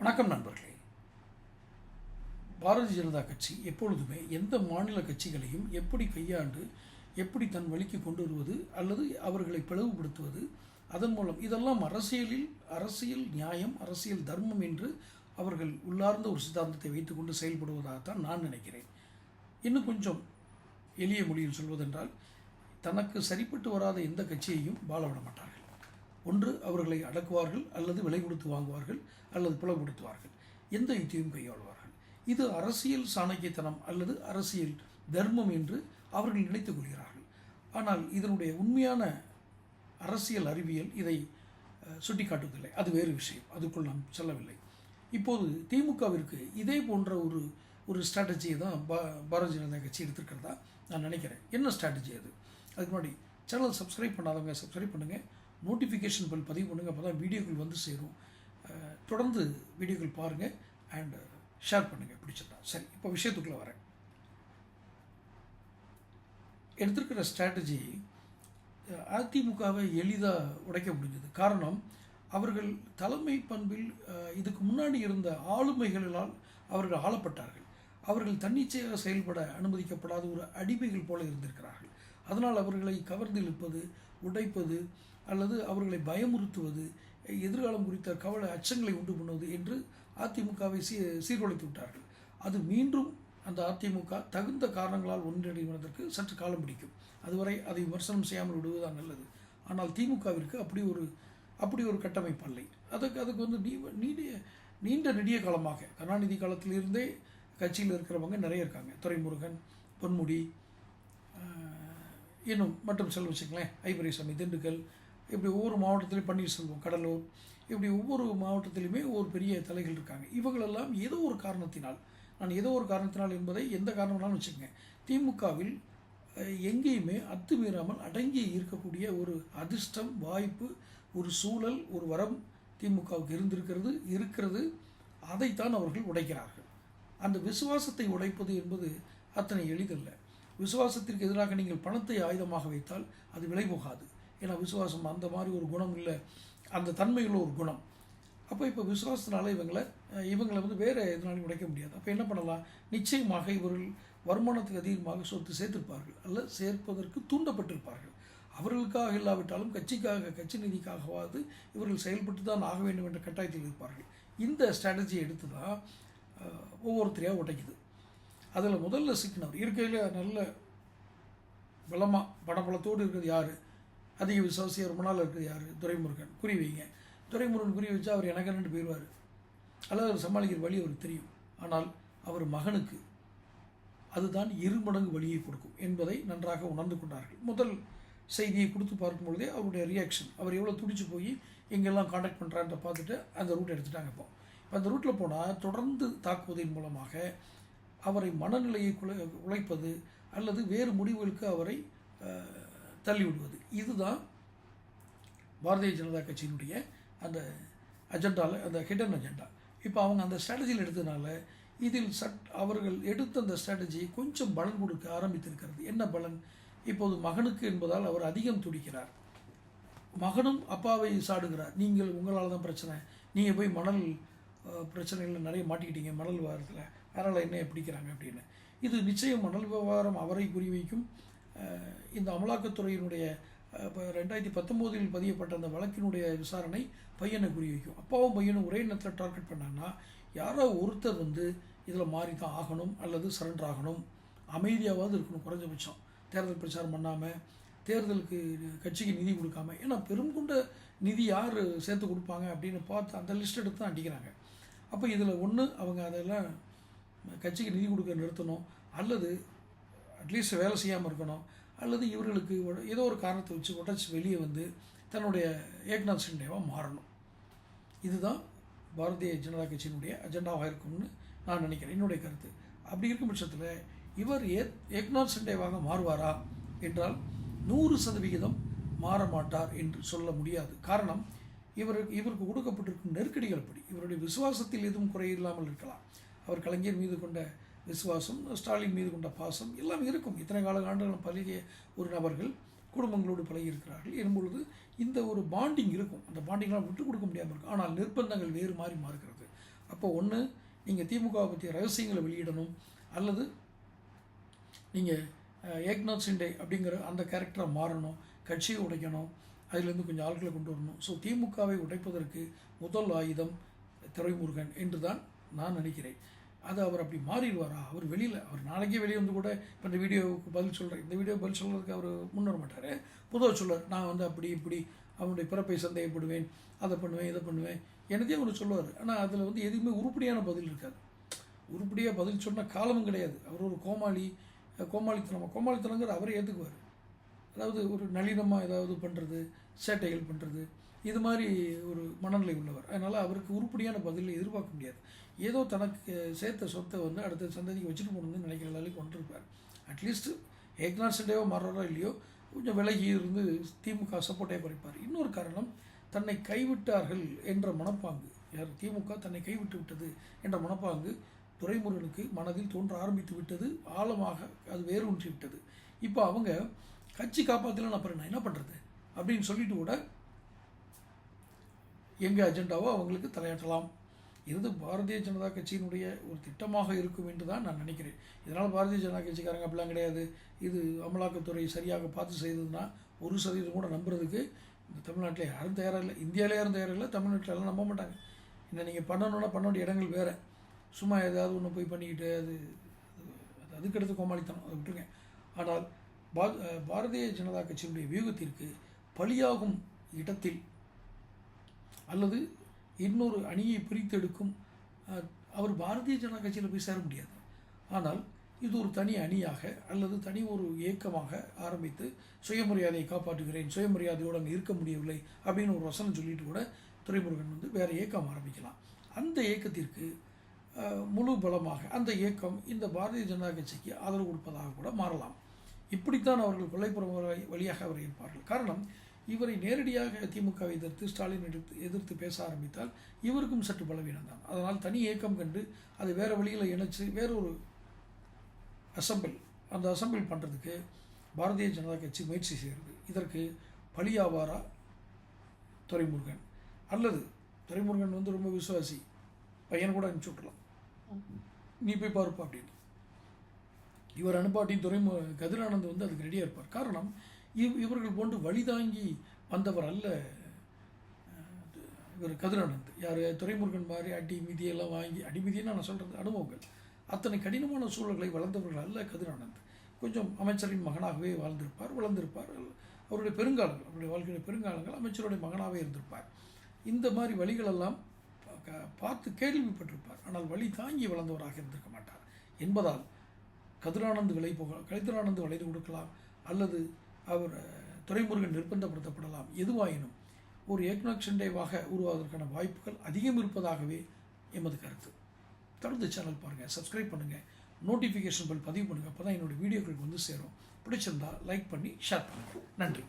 வணக்கம் நண்பர்களே. பாரதிய ஜனதா கட்சி எப்பொழுதுமே எந்த மாநில கட்சிகளையும் எப்படி கையாண்டு எப்படி தன் வழிக்கு கொண்டு வருவது அல்லது அவர்களை பிளவுபடுத்துவது அதன் மூலம் இதெல்லாம் அரசியலில் அரசியல் நியாயம் அரசியல் தர்மம் என்று அவர்கள் உள்ளார்ந்த ஒரு சித்தாந்தத்தை வைத்துக்கொண்டு செயல்படுவதாகத்தான் நான் நினைக்கிறேன். இன்னும் கொஞ்சம் எளிய மொழியில் சொல்வதென்றால் தனக்கு சரிப்பட்டு வராத எந்த கட்சியையும் வாழ விட மாட்டார்கள். ஒன்று அவர்களை அடக்குவார்கள் அல்லது விலை கொடுத்து வாங்குவார்கள் அல்லது புலப்படுத்துவார்கள் எந்த யுத்தியும் கையாளுவார்கள். இது அரசியல் சாணக்கியத்தனம் அல்லது அரசியல் தர்மம் என்று அவர்கள் நினைத்துக் கொள்கிறார்கள். ஆனால் இதனுடைய உண்மையான அரசியல் அறிவியல் இதை சுட்டிக்காட்டுவதில்லை. அது வேறு விஷயம். அதுக்குள் நாம் செல்லவில்லை. இப்போது திமுகவிற்கு இதே போன்ற ஒரு ஒரு ஸ்ட்ராட்டஜியை தான் பா பாரதிய ஜனதா கட்சி எடுத்திருக்கிறதா நான் நினைக்கிறேன். என்ன ஸ்ட்ராட்டஜி அது? அதுக்கு முன்னாடி சேனல் சப்ஸ்கிரைப் பண்ணாதவங்க சப்ஸ்கிரைப் பண்ணுங்கள் நோட்டிஃபிகேஷன் பெல் பதிவு பண்ணுங்கள் அப்போ தான் வீடியோக்கள் வந்து சேரும். தொடர்ந்து வீடியோக்கள் பாருங்கள் அண்ட் ஷேர் பண்ணுங்கள் பிடிச்சிருந்தா. சரி இப்போ விஷயத்துக்குள்ளே வரேன். எடுத்திருக்கிற ஸ்ட்ராட்டஜி அதிமுகவை எளிதாக உடைக்க முடிஞ்சது. காரணம் அவர்கள் தலைமை பண்பில் இதுக்கு முன்னாடி இருந்த ஆளுமைகளால் அவர்கள் ஆளப்பட்டார்கள். அவர்கள் தன்னிச்சையாக செயல்பட அனுமதிக்கப்படாத ஒரு அடிமைகள் போல இருந்திருக்கிறார்கள். அதனால் அவர்களை கவர்ந்திழுப்பது உடைப்பது அல்லது அவர்களை பயமுறுத்துவது எதிர்காலம் குறித்த கவலை அச்சங்களை உண்டு பண்ணுவது என்று அதிமுகவை சீ சீர்குலைத்து விட்டார்கள். அது மீண்டும் அந்த அதிமுக தகுந்த காரணங்களால் ஒன்றிணைவதற்கு சற்று காலம் பிடிக்கும். அதுவரை அதை விமர்சனம் செய்யாமல் விடுவதுதான் நல்லது. ஆனால் திமுகவிற்கு அப்படி ஒரு அப்படி ஒரு கட்டமைப்பு இல்லை. அதுக்கு அதுக்கு வந்து நீ நீண்ட நீண்ட நெடிய காலமாக கருணாநிதி காலத்திலிருந்தே கட்சியில் இருக்கிறவங்க நிறைய இருக்காங்க. துரைமுருகன் பொன்முடி இன்னும் மற்றும் செல்வ வச்சுங்களேன் ஐபரேசாமி திண்டுக்கல் இப்படி ஒவ்வொரு மாவட்டத்திலையும் பன்னீர்செல்வம் கடலூர் இப்படி ஒவ்வொரு மாவட்டத்திலையுமே ஒரு பெரிய தலைகள் இருக்காங்க. இவங்களெல்லாம் ஏதோ ஒரு காரணத்தினால் நான் ஏதோ ஒரு காரணத்தினால் என்பதை எந்த காரணம்னாலும் வச்சுக்கோங்க. திமுகவில் எங்கேயுமே அத்துமீறாமல் அடங்கி இருக்கக்கூடிய ஒரு அதிர்ஷ்டம் வாய்ப்பு ஒரு சூழல் ஒரு வரம் திமுகவுக்கு இருந்திருக்கிறது இருக்கிறது. அதைத்தான் அவர்கள் உடைக்கிறார்கள். அந்த விசுவாசத்தை உடைப்பது என்பது அத்தனை எளிதல்ல. விசுவாசத்திற்கு எதிராக நீங்கள் பணத்தை ஆயுதமாக வைத்தால் அது விலை போகாது. ஏன்னா விசுவாசம் அந்த மாதிரி ஒரு குணம் இல்லை. அந்த தன்மையுள்ள ஒரு குணம். அப்போ இப்போ விசுவாசத்தினால இவங்களை இவங்களை வந்து வேறு எதனாலையும் உடைக்க முடியாது. அப்போ என்ன பண்ணலாம்? நிச்சயமாக இவர்கள் வருமானத்துக்கு அதிகமாக சொத்து சேர்த்திருப்பார்கள். அல்ல சேர்ப்பதற்கு தூண்டப்பட்டிருப்பார்கள். அவர்களுக்காக இல்லாவிட்டாலும் கட்சிக்காக கட்சி நிதிக்காகவாவது இவர்கள் செயல்பட்டு தான் ஆக வேண்டும் என்ற கட்டாயத்தில் இருப்பார்கள். இந்த ஸ்ட்ராட்டஜியை எடுத்து தான் ஒவ்வொருத்தரையாக உடைக்குது. அதில் முதல்ல சிக்கினவர். இருக்கையில் நல்ல பலமாக படபலத்தோடு இருக்கிறது யார்? அதிக விசுவாசியாக ரொம்ப நாள் இருக்கிறது யார்? துரைமுருகன். குறி வைங்க. துரைமுருகன் குறி வச்சா அவர் எனக்கு ரெண்டு போயிடுவார் அல்லது அவர் சமாளிக்கிற வழி அவருக்கு தெரியும். ஆனால் அவர் மகனுக்கு அதுதான் இருமடங்கு வழியை கொடுக்கும் என்பதை நன்றாக உணர்ந்து கொண்டார்கள். முதல் செய்தியை கொடுத்து பார்க்கும் பொழுதே அவருடைய ரியாக்ஷன் அவர் எவ்வளோ துடிச்சு போய் எங்கெல்லாம் காண்டாக்ட் பண்ணுறான்ற பார்த்துட்டு அந்த ரூட் எடுத்துட்டாங்க இப்போ. இப்போ அந்த ரூட்டில் போனால் தொடர்ந்து தாக்குவதன் மூலமாக அவரை மனநிலையை குலை உழைப்பது அல்லது வேறு முடிவுகளுக்கு அவரை தள்ளிவிடுவது. இதுதான் பாரதிய ஜனதா கட்சியினுடைய அந்த அஜெண்டாவில் அந்த ஹிடன் அஜெண்டா இப்போ அவங்க அந்த ஸ்ட்ராட்டஜியில் எடுத்ததுனால இதில் சட் அவர்கள் எடுத்த அந்த ஸ்ட்ராட்டஜி கொஞ்சம் பலன் கொடுக்க ஆரம்பித்திருக்கிறது. என்ன பலன்? இப்போது மகனுக்கு என்பதால் அவர் அதிகம் துடிக்கிறார். மகனும் அப்பாவை சாடுகிறார். நீங்கள் உங்களால் தான் பிரச்சனை. நீங்கள் போய் மணல் பிரச்சனைகளில் நிறைய மாட்டிக்கிட்டீங்க மணல் விவகாரத்தில் அதனால் என்ன பிடிக்கிறாங்க அப்படின்னு. இது நிச்சயம் மணல் விவகாரம் அவரை குறிவைக்கும். இந்த அமலாக்கத்துறையினுடைய இப்போ ரெண்டாயிரத்தி பத்தொம்போதில் பதியப்பட்ட அந்த வழக்கினுடைய விசாரணை பையனை குறிவைக்கும். அப்பாவும் பையனும் ஒரே நேரத்தில் டார்கெட் பண்ணாங்கன்னா யாரோ ஒருத்தர் வந்து இதில் மாறி தான் ஆகணும் அல்லது சரண்டர் ஆகணும். அமைதியாவது இருக்கணும் குறைஞ்சபட்சம். தேர்தல் பிரச்சாரம் பண்ணாமல் தேர்தலுக்கு கட்சிக்கு நிதி கொடுக்காம. ஏன்னா பெரும் கொண்ட நிதி யார் சேர்த்து கொடுப்பாங்க அப்படின்னு பார்த்து அந்த லிஸ்ட் எடுத்து தான் அடிக்கிறாங்க. அப்போ இதில் ஒன்று அவங்க அதெல்லாம் கட்சிக்கு நிதி கொடுக்க நிறுத்தணும் அல்லது அட்லீஸ்ட் வேலை செய்யாமல் இருக்கணும் அல்லது இவர்களுக்கு ஏதோ ஒரு காரணத்தை வச்சு உடச்சி வெளியே வந்து தன்னுடைய ஏக்நாத் சிண்டேவாக மாறணும். இதுதான் பாரதிய ஜனதா கட்சியினுடைய அஜெண்டாவாக இருக்கும்னு நான் நினைக்கிறேன். என்னுடைய கருத்து. அப்படி இருக்கும் பட்சத்தில் இவர் ஏ ஏக்நாத் சிண்டேவாக மாறுவாரா என்றால் நூறு சதவிகிதம் மாற மாட்டார் என்று சொல்ல முடியாது. காரணம் இவருக்கு இவருக்கு கொடுக்கப்பட்டிருக்கும் நெருக்கடிகள் அப்படி இவருடைய விசுவாசத்தில் எதுவும் குறையில்லாமல் இருக்கலாம். அவர் கலைஞர் மீது கொண்ட விசுவாசம் ஸ்டாலின் மீது கொண்ட பாசம் எல்லாம் இருக்கும். இத்தனை கால ஆண்டுகள் பழகிய ஒரு நபர்கள் குடும்பங்களோடு பழகியிருக்கிறார்கள். எனும்பொழுது இந்த ஒரு பாண்டிங் இருக்கும். அந்த பாண்டிங்லாம் விட்டு கொடுக்க முடியாமல் இருக்கும். ஆனால் நிர்பந்தங்கள் வேறு மாறி மாறுகிறது. அப்போ ஒன்று நீங்கள் திமுகவை பற்றிய ரகசியங்களை வெளியிடணும். அல்லது நீங்கள் ஏக்நாத் சிண்டே அப்படிங்கிற அந்த கேரக்டரை மாறணும். கட்சியை உடைக்கணும். அதிலிருந்து கொஞ்சம் ஆட்களை கொண்டு வரணும். ஸோ திமுகவை உடைப்பதற்கு முதல் ஆயுதம் துறைமுருகன் என்று தான் நான் நினைக்கிறேன். அது அவர் அப்படி மாறிடுவாரா? அவர் வெளியில் அவர் நாளைக்கே வெளியே வந்து கூட இப்போ இந்த வீடியோவுக்கு பதில் சொல்கிறேன் இந்த வீடியோ பதில் சொல்கிறதுக்கு அவர் முன்வர மாட்டார். பொதுவாக சொல்லுவார் நான் வந்து அப்படி இப்படி அவனுடைய பிறப்பை சந்தேகப்படுவேன் அதை பண்ணுவேன் இதை பண்ணுவேன் எனதே அவர் சொல்லுவார். ஆனால் அதில் வந்து எதுவுமே உருப்படியான பதில் இருக்காது. உருப்படியாக பதில் சொன்னால் காலமும் கிடையாது. அவர் ஒரு கோமாளி கோமாளித்தனம் கோமாளித்தனங்கிற அவரே ஏற்றுக்குவார் அதாவது ஒரு நளினமாக ஏதாவது பண்ணுறது சேட்டைகள் பண்ணுறது இது மாதிரி ஒரு மனநிலை உள்ளவர். அதனால் அவருக்கு உருப்படியான பதிலை எதிர்பார்க்க முடியாது. ஏதோ தனக்கு சேர்த்த சொத்தை வந்து அடுத்த சந்ததிக்கு வச்சுட்டு போகணும்னு நினைக்கிற அளவுக்கு கொண்டிருப்பார். அட்லீஸ்ட் ஏக்நாத் சிண்டேவோ மாறுறோ இல்லையோ கொஞ்சம் விலகி இருந்து திமுக சப்போர்ட்டே பறிப்பார் இன்னொரு காரணம் தன்னை கைவிட்டார்கள் என்ற மனப்பாங்கு. யார்? திமுக தன்னை கைவிட்டு விட்டது என்ற மனப்பாங்கு துரைமுருகனுக்கு மனதில் தோன்ற ஆரம்பித்து விட்டது. ஆழமாக அது வேரூன்றி விட்டது. இப்போ அவங்க கட்சி காப்பாற்றலாம் அப்புறம் நான் என்ன பண்ணுறது அப்படின்னு சொல்லிட்டு கூட எங்கள் அஜெண்டாவோ அவங்களுக்கு தலையாட்டலாம். இது பாரதிய ஜனதா கட்சியினுடைய ஒரு திட்டமாக இருக்கும் என்று தான் நான் நினைக்கிறேன். இதனால் பாரதிய ஜனதா கட்சிக்காரங்க அப்படிலாம் கிடையாது. இது அமலாக்கத்துறை சரியாக பார்த்து செய்ததுன்னா ஒரு சதவீதம் கூட நம்புறதுக்கு இந்த தமிழ்நாட்டில் யாரும் தயாராக இல்லை இந்தியாவிலே யாரும் தயாராக இல்லை தமிழ்நாட்டில் எல்லாம் நம்ப மாட்டாங்க. என்ன நீங்கள் பண்ணணுன்னா பண்ண வேண்டிய இடங்கள் வேறு. சும்மா ஏதாவது ஒன்று போய் பண்ணிக்கிட்டு அது அது அதுக்கடுத்து கோமாளித்தனம் அதை விட்டுருங்க. ஆனால் பா பாரதிய ஜனதா கட்சியினுடைய வியூகத்திற்கு பலியாகும் இடத்தில் அல்லது இன்னொரு அணியை பிரித்தெடுக்கும் அவர் பாரதிய ஜனதா கட்சியில் போய் சேர முடியாது. ஆனால் இது ஒரு தனி அணியாக அல்லது தனி ஒரு இயக்கமாக ஆரம்பித்து சுயமரியாதையை காப்பாற்றுகிறேன் சுயமரியாதையோடு அங்கே இருக்க முடியவில்லை அப்படின்னு ஒரு வசனம் சொல்லிட்டு கூட துறைமுருகன் வந்து வேறு இயக்கம் ஆரம்பிக்கலாம். அந்த இயக்கத்திற்கு முழு பலமாக அந்த இயக்கம் இந்த பாரதிய ஜனதா கட்சிக்கு ஆதரவு கொடுப்பதாக கூட மாறலாம். இப்படித்தான் அவர்கள் கொள்ளைப்புறம் வழியாக அவர் இருப்பார்கள். காரணம் இவரை நேரடியாக திமுகவை எதிர்த்து ஸ்டாலின் எடுத்து எதிர்த்து பேச ஆரம்பித்தால் இவருக்கும் சற்று பலவீனம் தான் அதனால் தனி இயக்கம் கண்டு அதை வேறு வழியில் இணைச்சு வேறொரு அசம்பிள் அந்த அசம்பிள் பண்ணுறதுக்கு பாரதிய ஜனதா கட்சி முயற்சி செய்கிறது. இதற்கு பலியாவாரா துரைமுருகன்? அல்லது துரைமுருகன் வந்து ரொம்ப விசுவாசி பையன் கூட அனுப்பிச்சி விட்றலாம் நீ போய் பாருப்பா அப்படின்னு. இவர் அனுப்பாட்டின் துறைமு கதிரானந்த் வந்து அதுக்கு ரெடியாக இருப்பார். காரணம் இவ் இவர்கள் போன்று வழிதாங்கி வந்தவர் அல்ல இவர் கதிரானந்த். யார்? துறைமுருகன் மாதிரி அடி மிதியெல்லாம் வாங்கி அடி நான் சொல்கிறது அனுபவங்கள். அத்தனை கடினமான சூழல்களை வளர்ந்தவர்கள் அல்ல கதிரானந்த். கொஞ்சம் அமைச்சரின் மகனாகவே வாழ்ந்திருப்பார் வளர்ந்திருப்பார். அவருடைய பெருங்காலங்கள் அவருடைய வாழ்க்கையுடைய பெருங்காலங்கள் அமைச்சருடைய மகனாகவே இருந்திருப்பார். இந்த மாதிரி வழிகளெல்லாம் பார்த்து கேள்விப்பட்டிருப்பார். ஆனால் வழி தாங்கி வளர்ந்தவராக இருந்திருக்க மாட்டார். என்பதால் கதிரானந்த் விலை போக கதிரானந்த் வளைந்து கொடுக்கலாம். அல்லது அவர் துறைமுருகன் நிர்பந்தப்படுத்தப்படலாம். எதுவாயினும் ஒரு ஏக்நாத் உருவாவதற்கான வாய்ப்புகள் அதிகம் இருப்பதாகவே எமது கருத்து. தொடர்ந்து சேனல் பாருங்கள் சப்ஸ்கிரைப் பண்ணுங்கள் நோட்டிஃபிகேஷன் பில் பதிவு பண்ணுங்கள் அப்போ தான் என்னோடய வீடியோக்களுக்கு வந்து சேரும். பிடிச்சிருந்தா லைக் பண்ணி ஷேர் பண்ணுங்கள் நன்றி.